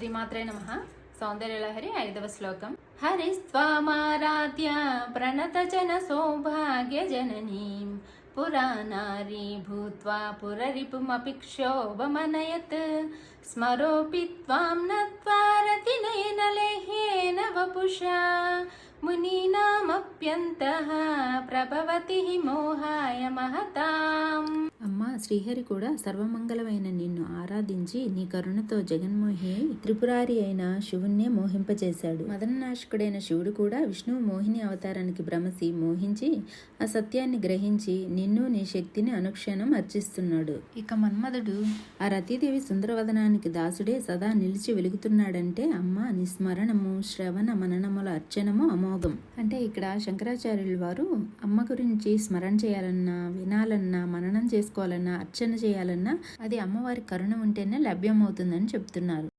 శ్రీమాత్రే నమ. సౌందర్యలహరి ఐదవ శ్లోకం. హరిస్వామారాధ్య ప్రణత జన సౌభాగ్య జననీం. పురానారీ భూత్వా పురరిపుమపి క్షోభమనయత్. స్మరోపి త్వాం నత్వా రతినయనలేహ్యేన వపుషా మునీనామప్యంతః ప్రభవతి మోహాయ మహతా. శ్రీహరి కూడా సర్వమంగళమైన నిన్ను ఆరాధించి నీ కరుణతో జగన్మోహి త్రిపురారి అయిన శివుణ్ణే మోహింపచేశాడు మదననాశకుడైన శివుడు కూడా విష్ణువు మోహిని అవతారానికి భ్రమసి మోహించి ఆ సత్యాన్ని గ్రహించి నిన్ను నీ శక్తిని అనుక్షణం అర్చిస్తున్నాడు. ఇక మన్మధుడు ఆ రతీదేవి సుందరవదనానికి దాసుడే సదా నిలిచి వెలుగుతున్నాడంటే అమ్మ నీ స్మరణము శ్రవణ మననముల అర్చనము అమోఘం. అంటే ఇక్కడ శంకరాచార్యుల వారు అమ్మ గురించి స్మరణ చేయాలన్నా వినాలన్నా చేసుకోవాలన్నా అర్చన చేయాలన్నా అది అమ్మవారి కరుణ ఉంటేనే లభ్యమవుతుందని చెప్తున్నారు.